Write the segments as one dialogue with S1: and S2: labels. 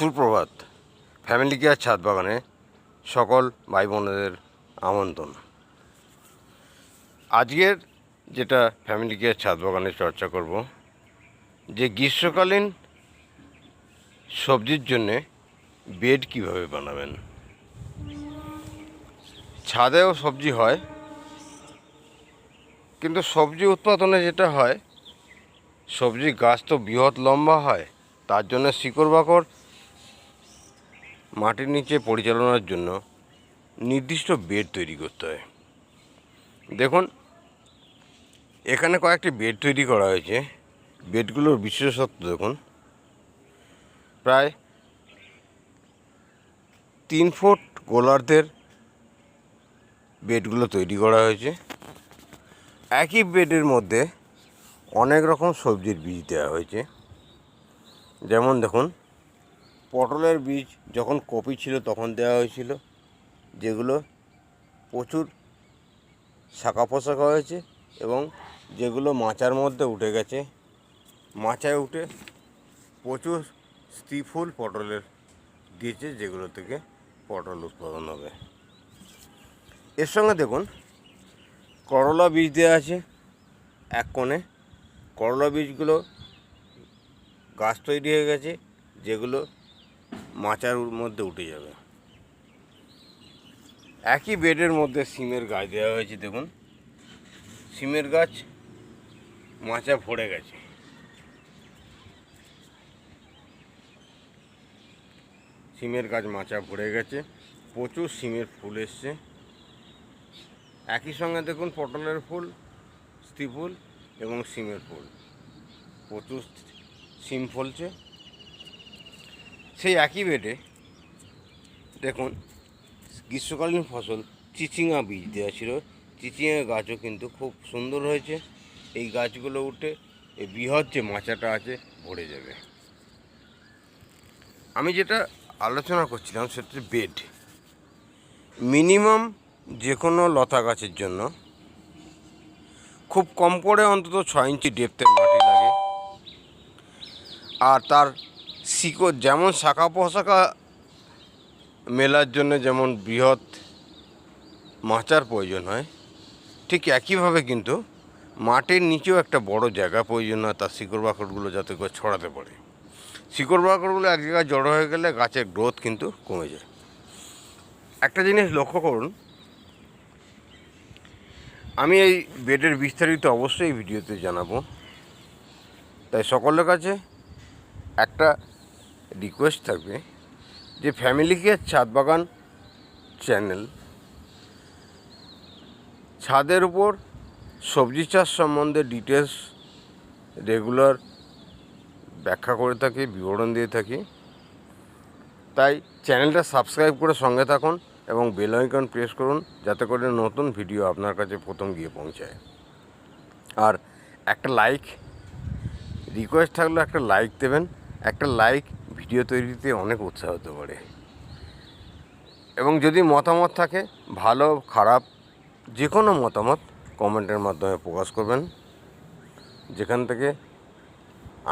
S1: সুপ্রভাত। Family care ছাদ বাগানে সকল ভাই বোনেদের আমন্ত্রণ। আজকের যেটা ফ্যামিলি কেয়ার ছাদ বাগানে চর্চা করব, যে গ্রীষ্মকালীন সবজির জন্যে বেড কীভাবে বানাবেন। ছাদেও সবজি হয়, কিন্তু সবজি উৎপাদনে যেটা হয় সবজি গাছ তো বৃহৎ লম্বা হয়, তার জন্য শিকড় বাকড় মাটির নিচে পরিচালনার জন্য নির্দিষ্ট বেড তৈরি করতে হয়। দেখুন, এখানে কয়েকটি বেড তৈরি করা হয়েছে। বেডগুলোর বিশেষত্ব দেখুন। প্রায় তিন ফুট গোলার্ধের বেডগুলো তৈরি করা হয়েছে। একই বেডের মধ্যে অনেক রকম সবজির বীজ দেওয়া হয়েছে। যেমন দেখুন পটলের বীজ যখন কপি ছিল তখন দেওয়া হয়েছিল, যেগুলো প্রচুর শাখা পোশাকা হয়েছে এবং যেগুলো মাচার মধ্যে উঠে গেছে। মাচায় উঠে প্রচুর স্ত্রীফুল পটলের দিয়েছে, যেগুলো থেকে পটল উৎপাদন হবে। এর সঙ্গে দেখুন, করলা বীজ দেওয়া আছে এক কোণে। করলা বীজগুলো গাছ তৈরি হয়ে গেছে, যেগুলো মাচার মধ্যে উঠে যাবে। একই বেডের মধ্যে সিমের গাছ দেওয়া হয়েছে, দেখুন। সিমের গাছ মাচা ভরে গেছে। সিমের গাছ মাচা ভরে গেছে। প্রচুর সিমের ফুল এসছে। একই সঙ্গে দেখুন, পটলের ফুল, স্ত্রী ফুল এবং সিমের ফুল। প্রচুর সিম ফলছে। সেই একই বেডে দেখুন, গ্রীষ্মকালীন ফসল চিচিঙা বীজ দেওয়া ছিল। চিচিঙা গাছও কিন্তু খুব সুন্দর হয়েছে। এই গাছগুলো উঠে এই বৃহৎ যে মাচাটা আছে, ভরে যাবে। আমি যেটা আলোচনা করছিলাম সেটা বেড। মিনিমাম যে কোনো লতা গাছের জন্য খুব কম করে অন্তত ছয় ইঞ্চি ডেপথের মাটি লাগে। আর তার শিকড়, যেমন শাখা পোশাকা মেলার জন্য যেমন বৃহৎ মাচার প্রয়োজন হয়, ঠিক একইভাবে কিন্তু মাটির নিচেও একটা বড় জায়গা প্রয়োজন হয়, তার শিকড় বাকড়গুলো যাতে করে ছড়াতে পারে। শিকড় বাকড়গুলো এক জায়গায় জড়ো হয়ে গেলে গাছের গ্রোথ কিন্তু কমে যায়। একটা জিনিস লক্ষ্য করুন, আমি এই বেডের বিস্তারিত অবশ্যই ভিডিওতে জানাব। তাই সকলের কাছে একটা রিকোয়েস্ট থাকবে যে ফ্যামিলি কেয়ার ছাদ বাগান চ্যানেল ছাদের উপর সবজি চাষ সম্বন্ধে ডিটেলস রেগুলার ব্যাখ্যা করে থাকি, বিবরণ দিয়ে থাকি। তাই চ্যানেলটা সাবস্ক্রাইব করে সঙ্গে থাকুন এবং বেল আইকন প্রেস করুন যাতে করে নতুন ভিডিও আপনার কাছে প্রথম গিয়ে পৌঁছায়। আর একটা লাইক রিকোয়েস্ট থাকলে একটা লাইক দেবেন, একটা লাইক ভিডিও তৈরিতে অনেক উৎসাহ হতে পারে। এবং যদি মতামত থাকে, ভালো, খারাপ যে কোনো মতামত কমেন্টের মাধ্যমে প্রকাশ করবেন। যেখান থেকে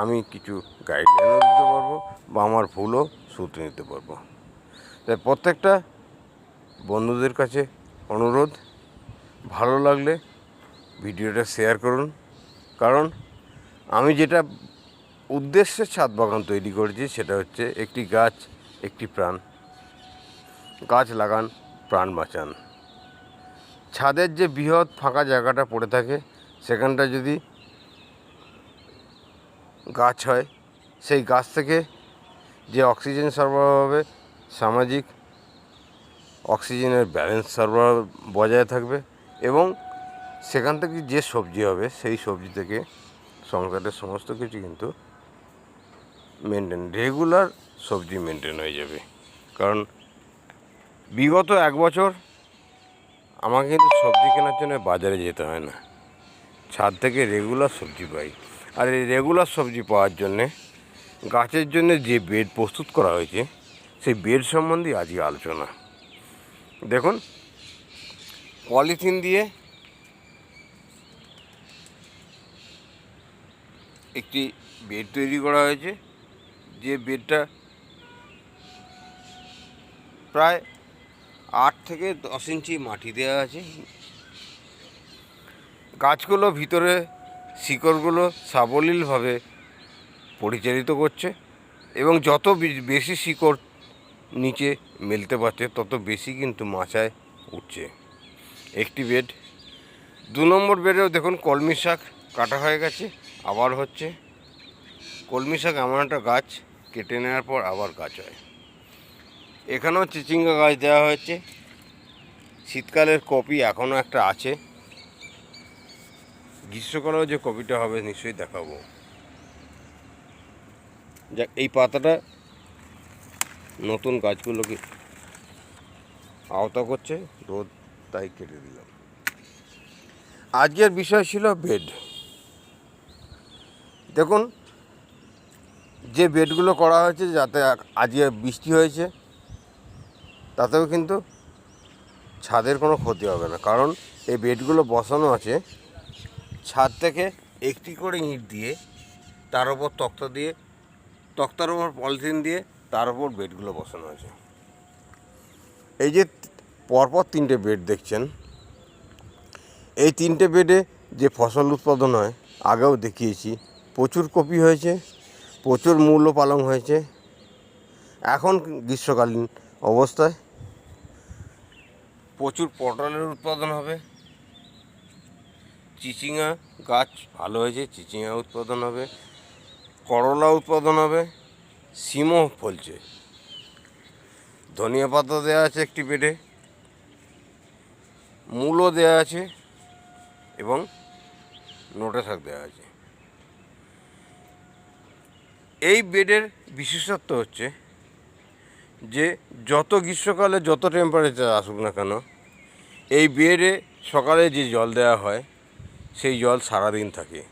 S1: আমি কিছু গাইডলাইনও দিতে পারব বা আমার ভুলও শুধরে নিতে পারব। তাই প্রত্যেকটা বন্ধুদের কাছে অনুরোধ, ভালো লাগলে ভিডিওটা শেয়ার করুন। কারণ আমি যেটা উদ্দেশ্যে ছাদ বাগান তৈরি করেছি, সেটা হচ্ছে একটি গাছ, একটি প্রাণ। গাছ লাগান, প্রাণ বাঁচান। ছাদের যে বৃহৎ ফাঁকা জায়গাটা পড়ে থাকে, সেখানটা যদি গাছ হয়, সেই গাছ থেকে যে অক্সিজেন সরবরাহ হবে, সামাজিক অক্সিজেনের ব্যালেন্স সরবরাহ বজায় থাকবে এবং সেখান থেকে যে সবজি হবে, সেই সবজি থেকে সংসারের সমস্ত কিছু কিন্তু মেনটেন রেগুলার সবজি মেনটেন হয়ে যাবে। কারণ বিগত এক বছর আমাকে কিন্তু সবজি কেনার জন্য বাজারে যেতে হয় না। ছাদ থেকে রেগুলার সবজি পাই। আর এই রেগুলার সবজি পাওয়ার জন্যে, গাছের জন্য যে বেড প্রস্তুত করা হয়েছে, সেই বেড সম্বন্ধে আজকে আলোচনা। দেখুন পলিথিন দিয়ে একটি বেড তৈরি করা হয়েছে। যে বেডটা প্রায় আট থেকে দশ ইঞ্চি মাটি দেওয়া আছে। গাছগুলো ভিতরে শিকড়গুলো সাবলীলভাবে পরিচালিত করছে এবং যত বেশি শিকড় নিচে মেলতে পারছে, তত বেশি কিন্তু মাচায় উঠছে। একটি বেড। দু নম্বর বেডেও দেখুন কলমি শাক কাটা হয়ে গেছে, আবার হচ্ছে। কলমি শাক এমন একটা গাছ কেটে নেওয়ার পর আবার গাছ হয়। এখানেও চিচিঙ্গা গাছ দেওয়া হয়েছে। শীতকালের কপি এখনও একটা আছে। গ্রীষ্মকালেও যে কপিটা হবে নিশ্চয়ই দেখাবো। যাক, এই পাতাটা নতুন গাছগুলোকে আওতা করছে, রোদ তাই কেটে দিলাম। আজকের বিষয় ছিল বেড। দেখুন যে বেডগুলো করা হয়েছে যাতে আজকে বৃষ্টি হয়েছে, তাতেও কিন্তু ছাদের কোনো ক্ষতি হবে না। কারণ এই বেডগুলো বসানো আছে, ছাদ থেকে একটি করে ইঁট দিয়ে, তার উপর তক্তা দিয়ে, তক্তার উপর পলিথিন দিয়ে, তার উপর বেডগুলো বসানো আছে। এই যে পরপর তিনটে বেড দেখছেন, এই তিনটে বেডে যে ফসল উৎপাদন হয়, আগেও দেখিয়েছি, প্রচুর কপি হয়েছে প্রচুর মূল্য পালং হয়েছে। এখন গ্রীষ্মকালীন অবস্থায় প্রচুর পটলের উৎপাদন হবে। চিচিঙা গাছ ভালো হয়েছে চিচিঙা উৎপাদন হবে। করলা উৎপাদন হবে, সিমও ফলছে। ধনিয়া পাতা দেওয়া আছে একটি বেডে মূলও দেওয়া আছে এবং নোটে শাক দেওয়া আছে। এই বেডের বিশেষত্ব হচ্ছে যে যত গ্রীষ্মকালে যত টেম্পারেচার আসুক না কেন, এই বেডে সকালে যে জল দেওয়া হয়, সেই জল সারাদিন থাকে।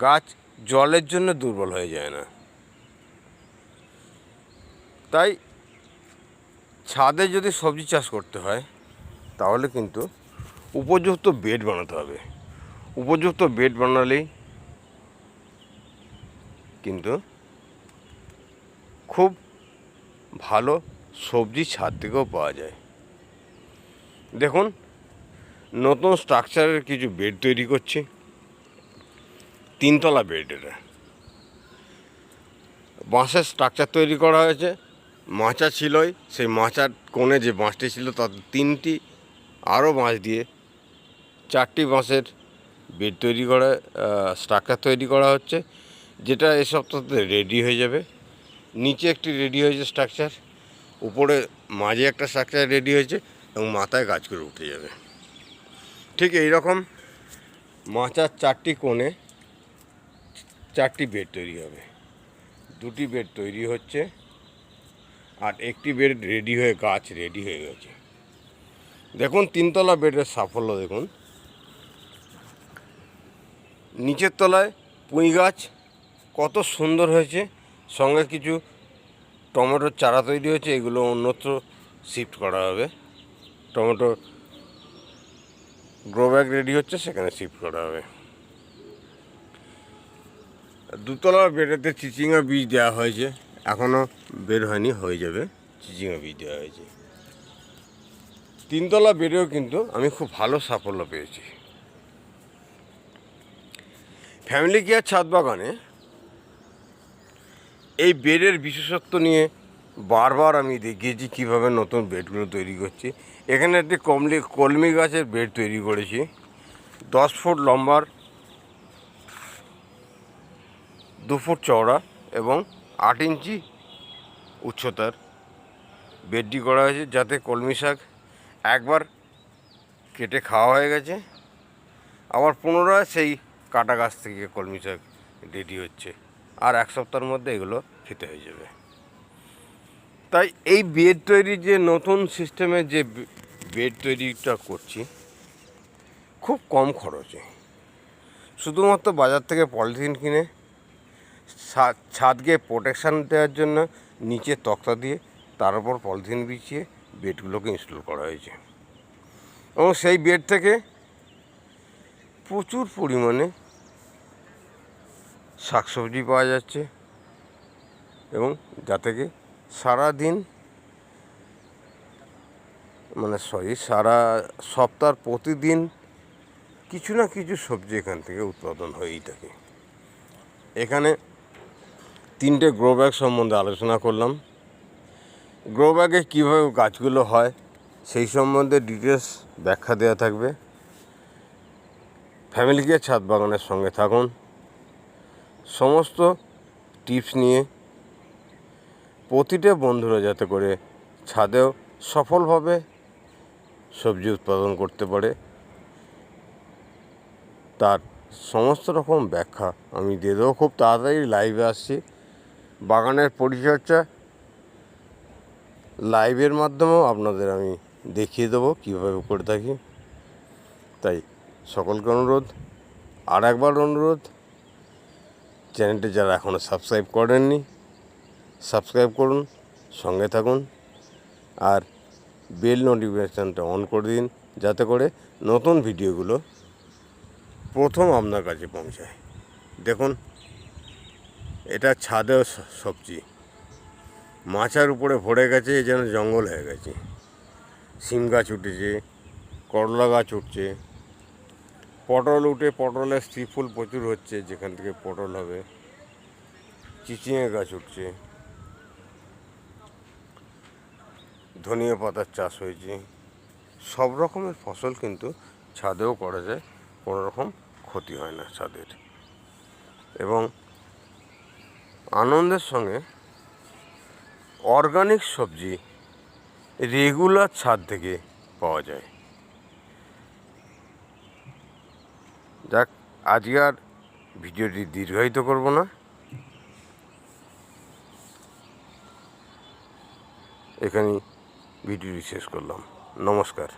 S1: গাছ জলের জন্য দুর্বল হয়ে যায় না। তাই ছাদে যদি সবজি চাষ করতে হয়, তাহলে কিন্তু উপযুক্ত বেড বানাতে হবে। উপযুক্ত বেড বানালেই কিন্তু খুব ভালো সবজি ছাদ থেকেও পাওয়া যায়। দেখুন, নতুন স্ট্রাকচারের কিছু বেড তৈরি করছি। তিনতলা বেড এটা। বাঁশের স্ট্রাকচার তৈরি করা হয়েছে। মাচা ছিলই, সেই মাচার কোণে যে বাঁশটি ছিল, তার তিনটি আরও বাঁশ দিয়ে চারটি বাঁশের বেড তৈরি করা স্ট্রাকচার তৈরি করা হচ্ছে, যেটা এ সপ্তাহতে রেডি হয়ে যাবে। নিচে একটি রেডি হয়েছে স্ট্রাকচার, উপরে মাঝে একটা স্ট্রাকচার রেডি হয়েছে এবং মাথায় গাছ করে উঠে যাবে। ঠিক এই রকম মাচার চারটি কোণে চারটি বেড তৈরি হবে। দুটি বেড তৈরি হচ্ছে আর একটি বেড রেডি হয়ে, গাছ রেডি হয়ে গেছে। দেখুন, তিনতলা বেডের সাফল্য দেখুন। নিচের তলায় পুঁই গাছ কত সুন্দর হয়েছে। সঙ্গে কিছু টমেটোর চারা তৈরি হয়েছে, এগুলো অন্যত্র শিফট করা হবে। টমেটো গ্রো ব্যাগ রেডি হচ্ছে, সেখানে শিফট করা হবে। দুতলা বেডেতে চিচিঙ্গা বীজ দেওয়া হয়েছে এখনও বের হয়নি, হয়ে যাবে, চিচিঙ্গা বীজ দেওয়া হয়েছে। তিনতলা বেডেও কিন্তু আমি খুব ভালো সাফল্য পেয়েছি। ফ্যামিলি কেয়ার ছাদ বাগানে এই বেডের বিশেষত্ব নিয়ে বারবার আমি দেখিয়েছি কীভাবে নতুন বেডগুলো তৈরি করছি। এখানে একটি কমলি কলমি গাছের বেড তৈরি করেছি। দশ ফুট লম্বার, দু ফুট চওড়া এবং আট ইঞ্চি উচ্চতার বেডটি করা হয়েছে যাতে কলমি শাক একবার কেটে খাওয়া হয়ে গেছে। আবার পুনরায় সেই কাটা গাছ থেকে কলমি শাক রেডি হচ্ছে। আর এক সপ্তাহের মধ্যে এগুলো খেতে হয়ে যাবে। তাই এই বেড তৈরির যে নতুন সিস্টেমে যে বেড তৈরিটা করছি, খুব কম খরচে। শুধুমাত্র বাজার থেকে পলিথিন কিনে ছাদকে প্রোটেকশান দেওয়ার জন্য নিচে তক্তা দিয়ে তার উপর পলিথিন বিছিয়ে বেডগুলোকে ইনস্টল করা হয়েছে। এবং সেই বেড থেকে প্রচুর পরিমাণে শাকসবজি পাওয়া যাচ্ছে এবং যা থেকে সারাদিন মানে সরি, সারা সপ্তাহ প্রতিদিন কিছু না কিছু সবজি এখান থেকে উৎপাদন হয়েই থাকে এখানে তিনটে গ্রো ব্যাগ সম্বন্ধে আলোচনা করলাম। গ্রো ব্যাগে কীভাবে গাছগুলো হয় সেই সম্বন্ধে ডিটেলস ব্যাখ্যা দেওয়া থাকবে। ফ্যামিলিকে ছাদ বাগানের সঙ্গে থাকুন। সমস্ত টিপস নিয়ে প্রতিটা বন্ধুরা যাতে করে ছাদেও সফলভাবে সবজি উৎপাদন করতে পারে, তার সমস্ত রকম ব্যাখ্যা আমি দিয়ে দেবো। খুব তাড়াতাড়ি লাইভে আসছি। বাগানের পরিচর্যা লাইভের মাধ্যমেও আপনাদের আমি দেখিয়ে দেবো, কীভাবে করে থাকি। তাই সকলকে অনুরোধ। আর একবার অনুরোধ চ্যানেলটি যারা এখনও সাবস্ক্রাইব করেননি সাবস্ক্রাইব করুন, সঙ্গে থাকুন, আর বেল নোটিফিকেশানটা অন করে দিন, যাতে করে নতুন ভিডিওগুলো প্রথম আপনার কাছে পৌঁছায়। দেখুন, এটা ছাদেও সবজি। মাচার উপরে ভরে গেছে যেন জঙ্গল হয়ে গেছে। সিম গাছ উঠেছে, করলা গাছ উঠছে। পটল উঠে পটলের স্ত্রী ফুল প্রচুর হচ্ছে, যেখান থেকে পটল হবে। চিচিঙে গাছ উঠছে। ধনিয়া পাতার চাষ হয়েছে। সব রকমের ফসল কিন্তু ছাদেও করা যায়, কোনো রকম ক্ষতি হয় না ছাদের। এবং আনন্দের সঙ্গে অর্গানিক সবজি রেগুলার ছাদ থেকে পাওয়া যায় যাক আজকে আর ভিডিওটি দীর্ঘায়িত করব না। এখানে ভিডিওটি শেষ করলাম। নমস্কার।